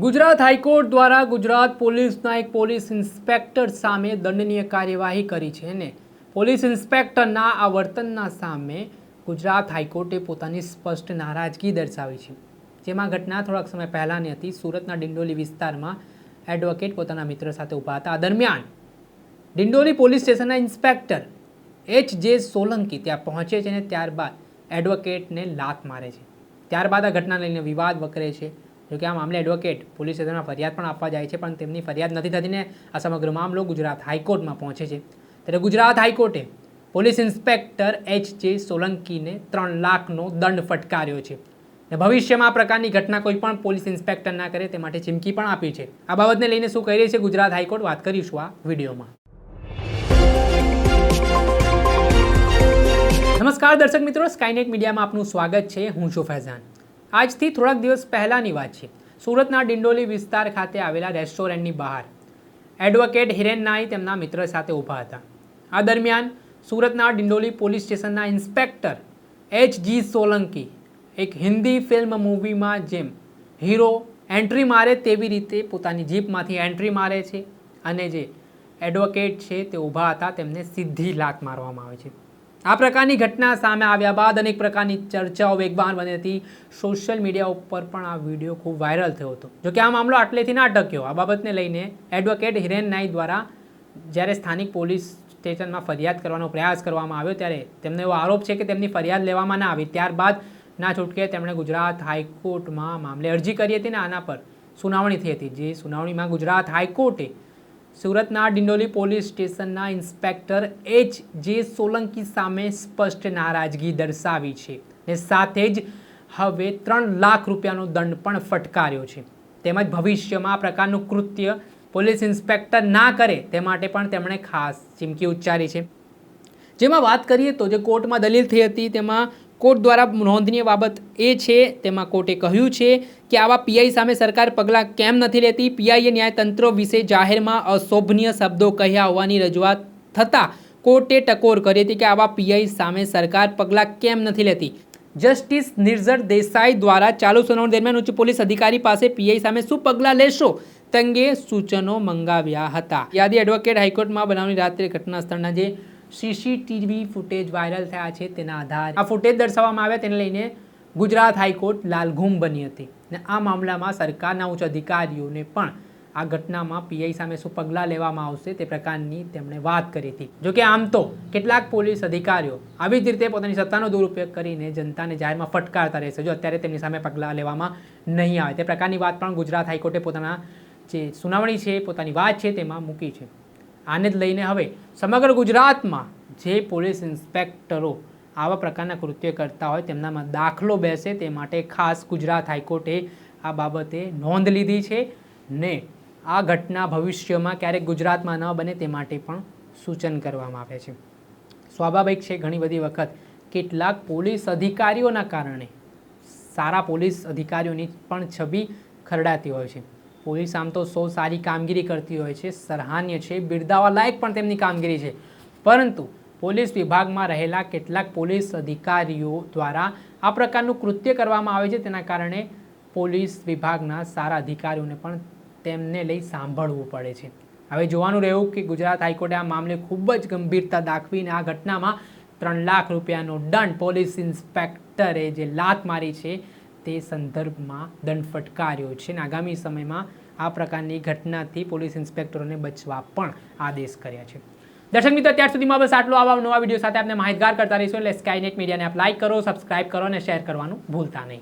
Gujarat high court દ્વારા ગુજરાત પોલીસના એક પોલીસ ઇન્સ્પેક્ટર સામે દંડનીય કાર્યવાહી કરી છે અને પોલીસ ઇન્સ્પેક્ટરના આ વર્તનના સામે ગુજરાત હાઈકોર્ટે પોતાની સ્પષ્ટ નારાજગી દર્શાવી છે. જેમાં ઘટના થોડાક સમય પહેલાંની હતી. સુરતના ડિંડોલી વિસ્તારમાં એડવોકેટ પોતાના મિત્ર સાથે ઊભા હતા. આ દરમિયાન ડિંડોલી પોલીસ સ્ટેશનના ઇન્સ્પેક્ટર એચ જે સોલંકી ત્યાં પહોંચે છે અને ત્યારબાદ એડવોકેટને લાત મારે છે. ત્યારબાદ આ ઘટના લઈને વિવાદ વકરે છે. જોકે આ મામલે એડવોકેટ પોલીસ સ્ટેશનમાં ફરિયાદ પણ આપવા જાય છે, પણ તેમની ફરિયાદ નથી થતી ને આ સમગ્ર મામલો ગુજરાત હાઈકોર્ટમાં પહોંચે છે. ત્યારે ગુજરાત હાઈકોર્ટે પોલીસ ઇન્સ્પેક્ટર એચ જે સોલંકીને ત્રણ લાખનો દંડ ફટકાર્યો છે. ને ભવિષ્યમાં આ પ્રકારની ઘટના કોઈ પણ પોલીસ ઇન્સ્પેક્ટર ના કરે તે માટે ચીમકી પણ આપી છે. આ બાબતને લઈને શું કહી રહી છે ગુજરાત હાઈકોર્ટ? વાત કરીશું આ વિડીયોમાં. નમસ્કાર દર્શક મિત્રો સ્કાયનેટ મીડિયામાં આપનું સ્વાગત છે. હું છું ફૈઝાન. આજથી થોડાક દિવસ પહેલાંની વાત છે. સુરતના ડિંડોલી વિસ્તાર ખાતે આવેલા રેસ્ટોરન્ટની બહાર. એડવોકેટ હિરેન નાઈ તેમના મિત્ર સાથે ઊભા હતા. આ દરમિયાન સુરતના ડિંડોલી પોલીસ સ્ટેશનના ઇન્સ્પેક્ટર એચ જી સોલંકી એક હિન્દી ફિલ્મ મૂવીમાં જેમ હીરો એન્ટ્રી મારે તેવી રીતે પોતાની જીપમાંથી એન્ટ્રી મારે છે અને જે એડવોકેટ છે તે ઊભા હતા તેમને સીધી લાત મારવામાં આવે છે. આ પ્રકારની ઘટના સામે આવ્યા બાદ અનેક પ્રકારની ચર્ચાઓ વેગવાન બની હતી. સોશિયલ મીડિયા ઉપર પણ આ વીડિયો ખૂબ વાયરલ થયો હતો. જોકે આ મામલો આટલેથી ના અટક્યો. આ બાબતને લઈને એડવોકેટ હિરેન નાઈ દ્વારા જ્યારે સ્થાનિક પોલીસ સ્ટેશનમાં ફરિયાદ કરવાનો પ્રયાસ કરવામાં આવ્યો ત્યારે તેમનો એવો આરોપ છે કે તેમની ફરિયાદ લેવામાં ના આવી. ત્યારબાદ ના છૂટકે તેમણે ગુજરાત હાઈકોર્ટમાં મામલે અરજી કરી હતી ને આના પર સુનાવણી થઈ હતી. જે સુનાવણીમાં ગુજરાત હાઈકોર્ટે સુરતના ડિંડોલી પોલીસ સ્ટેશનના ઇન્સ્પેક્ટર એચ જે સોલંકી સામે સ્પષ્ટ નારાજગી દર્શાવી છે ને સાથે જ હવે ત્રણ લાખ રૂપિયાનો દંડ પણ ફટકાર્યો છે. તેમજ ભવિષ્યમાં આ પ્રકારનું કૃત્ય પોલીસ ઇન્સ્પેક્ટર ના કરે તે માટે પણ તેમણે ખાસ ચીમકી ઉચ્ચારી છે. જેમાં વાત કરીએ તો જે કોર્ટમાં દલીલ થઈ હતી તેમાં કોર્ટ દ્વારા નોંધનીય બાબત એ છે, તેમાં કોર્ટે કહ્યું છે કે આવા પીઆઈ સામે સરકાર પગલાં કેમ નથી લેતી? પીઆઈએ ન્યાયતંત્ર વિશે જાહેરમાં અશોભનીય શબ્દો કહ્યા હોવાની રજૂઆત થતાં કોર્ટે ટકોર કરી હતી કે આવા પીઆઈ સામે સરકાર પગલાં કેમ નથી લેતી? જસ્ટિસ નિર્ઝર દેસાઈ દ્વારા ચાલુ સુનાવણી દરમિયાન ઉચ્ચ પોલીસ અધિકારી પાસે પીઆઈ સામે શું પગલાં લેશો? તે અંગે સૂચનો મંગાવ્યા હતા. યાદી એડવોકેટ હાઈકોર્ટમાં બનાવની રાત્રે ઘટના સ્થળના જે સીસીટીવી ફૂટેજ વાયરલ થયા છે તેના આધારે. આ ફૂટેજ દર્શાવવામાં આવ્યા તેને લઈને ગુજરાત હાઈકોર્ટ લાલઘૂમ બની હતી ને આ મામલામાં સરકારના ઉચ્ચ અધિકારીઓને પણ આ ઘટનામાં પીઆઈ સામે શું પગલાં લેવામાં આવશે તે પ્રકારની તેમણે વાત કરી હતી. જોકે આમ તો કેટલાક પોલીસ અધિકારીઓ આવી જ રીતે પોતાની સત્તાનો દુરુપયોગ કરીને જનતાને જાહેરમાં ફટકારતા રહેશે જો અત્યારે તેમની સામે પગલાં લેવામાં નહીં આવે. તે પ્રકારની વાત પણ ગુજરાત હાઈકોર્ટે પોતાના જે સુનાવણી છે, પોતાની વાત છે તેમાં મૂકી છે. આને જ લઈને હવે સમગ્ર ગુજરાતમાં જે પોલીસ ઇન્સ્પેક્ટરો આવા પ્રકારના કૃત્ય કરતા હોય તેમનામાં દાખલો બેસે તે માટે ખાસ ગુજરાત હાઈકોર્ટે આ બાબતે નોંધ લીધી છે ને આ ઘટના ભવિષ્યમાં ક્યારેક ગુજરાતમાં ન બને તે માટે પણ સૂચન કરવામાં આવે છે. સ્વાભાવિક છે ઘણી બધી વખત કેટલાક પોલીસ અધિકારીઓના કારણે સારા પોલીસ અધિકારીઓની પણ છબી ખરડાતી હોય છે. પોલીસ આમ તો સૌ સારી કામગીરી કરતી હોય છે, સરાહનીય છે બિરદાવા લાયક પણ તેમની કામગીરી છે. પરંતુ પોલીસ વિભાગમાં રહેલા કેટલાક પોલીસ અધિકારીઓ દ્વારા આ પ્રકારનું કૃત્ય કરવામાં આવે છે, તેના કારણે પોલીસ વિભાગના સારા અધિકારીઓને પણ તેમને લઈ સાંભળવું પડે છે. હવે જોવાનું રહ્યું કે ગુજરાત હાઈકોર્ટે આ મામલે ખૂબ જ ગંભીરતા દાખવીને આ ઘટનામાં ત્રણ લાખ રૂપિયાનો દંડ પોલીસ ઇન્સ્પેક્ટરે જે લાત મારી છે તે સંદર્ભમાં દંડ ફટકાર્યો છે અને આગામી સમયમાં આ પ્રકારની ઘટનાથી પોલીસ ઇન્સ્પેક્ટરોને બચવા પણ આદેશ કર્યા છે. દર્શક મિત્રો, અત્યાર સુધીમાં બસ આટલો. આવા નવા વીડિયો સાથે આપણે માહિતગાર કરતા રહીશું. એટલે સ્કાયનેટ મીડિયાને આપ લાઇક કરો સબસ્ક્રાઇબ કરો અને શેર કરવાનું ભૂલતા નહીં.